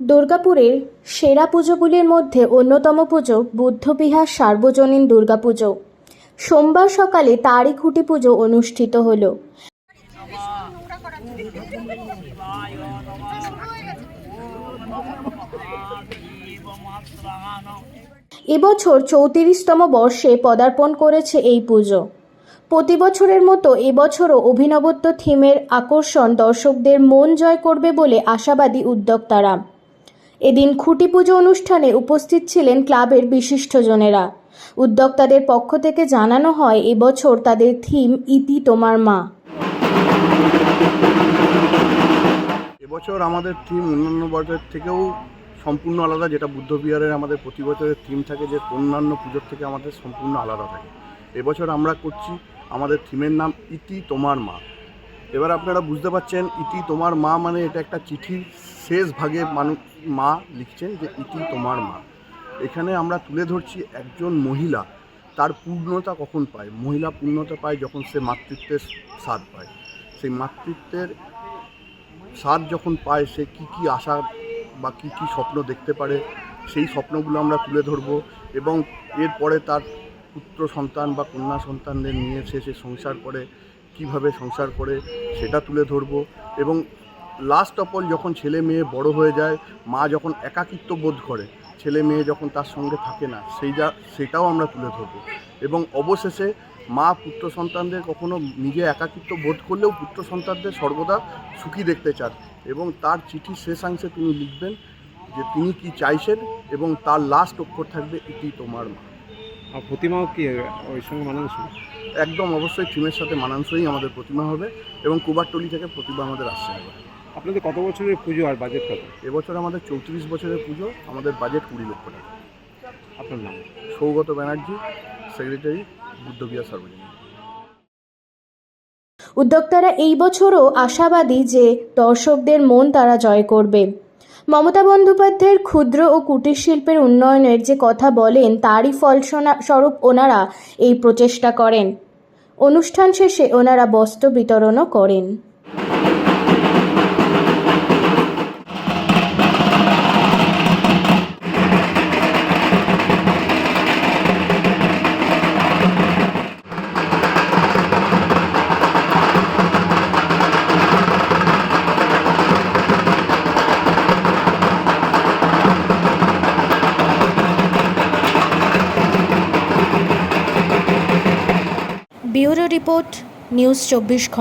দুর্গাপুরের সেরা পুজোগুলির মধ্যে অন্যতম পুজো বুদ্ধবিহার সার্বজনীন দুর্গাপুজো। সোমবার সকালে তারই খুঁটি পুজো অনুষ্ঠিত হল। এবছর চৌত্রিশতম বর্ষে পদার্পণ করেছে এই পুজো। প্রতি বছরের মতো এবছরও অভিনবত্ব থিমের আকর্ষণ দর্শকদের মন জয় করবে বলে আশাবাদী উদ্যোক্তারা। এদিন খুঁটি পুজো অনুষ্ঠানে উপস্থিত ছিলেন ক্লাবের বিশিষ্টজনেরা। উদ্যোক্তাদের পক্ষ থেকে জানানো হয়, এবছর তাদের থিম ইতি তোমার মা। এবছর আমাদের থিম অন্যান্য বছরের থেকেও সম্পূর্ণ আলাদা, যেটা বুদ্ধবিহারের আমাদের প্রতি বছরের থিম থাকে, যে অন্যান্য পুজোর থেকে আমাদের সম্পূর্ণ আলাদা থাকে। এবছর আমরা করছি আমাদের থিমের নাম ইতি তোমার মা। এবার আপনারা বুঝতে পারছেন, ইতি তোমার মা মানে এটা একটা চিঠির শেষ ভাগে মানুষ মা লিখছেন যে ইতি তোমার মা। এখানে আমরা তুলে ধরছি একজন মহিলা, তার পূর্ণতা কখন পায়? মহিলা পূর্ণতা পায় যখন সে মাতৃত্বের স্বাদ পায়। সেই মাতৃত্বের স্বাদ যখন পায়, সে কী কী আশা বা কী কী স্বপ্ন দেখতে পারে, সেই স্বপ্নগুলো আমরা তুলে ধরবো এবং এরপরে তার পুত্র সন্তান বা কন্যা সন্তানদের নিয়ে সে সে সংসার করে, কীভাবে সংসার করে, সেটা তুলে ধরবো এবং লাস্ট অফ অল যখন ছেলে মেয়ে বড় হয়ে যায় মা যখন একাকিত্ব বোধ করে ছেলে মেয়ে যখন তার সঙ্গে থাকে না সেই যা সেটাও আমরা তুলে ধরবো। এবং অবশেষে মা পুত্র সন্তানদের কখনো নিজে একাকিত্ব বোধ করলেও পুত্র সন্তানদের সর্বদা সুখী দেখতে চান। এবং তার চিঠির শেষাংশে তিনি লিখবেন যে তিনি কি চাইছেন এবং তার লাস্ট অক্ষর থাকবে ইতি তোমার মা। আর প্রতিমাও কি ওই সঙ্গে মানানসই? একদম অবশ্যই থিমের সাথে মানানসই আমাদের প্রতিমা হবে এবং কুবারটলি থেকে প্রতিমা আমাদের আসছে। এবার আপনাদের কত বছরের পুজো আর বাজেট কত? এবছর আমাদের চৌত্রিশ বছরের পুজো আমাদের বাজেট কুড়ি লক্ষ টাকা। আপনার নাম? সৌগত ব্যানার্জি সেক্রেটারি বুদ্ধবিহার সার্বজনীন। উদ্যোক্তারা এই বছরও আশাবাদী যে দর্শকদের মন তারা জয় করবে। মমতা বন্দ্যোপাধ্যায়ের ক্ষুদ্র ও কুটির শিল্পের উন্নয়নের যে কথা বলেন তারই ফলস্বরূপ ওনারা এই প্রচেষ্টা করেন। অনুষ্ঠান শেষে ওনারা বস্ত্র বিতরণও করেন। ব্যুরো রিপোর্ট নিউজ চব্বিশ ঘণ্টা।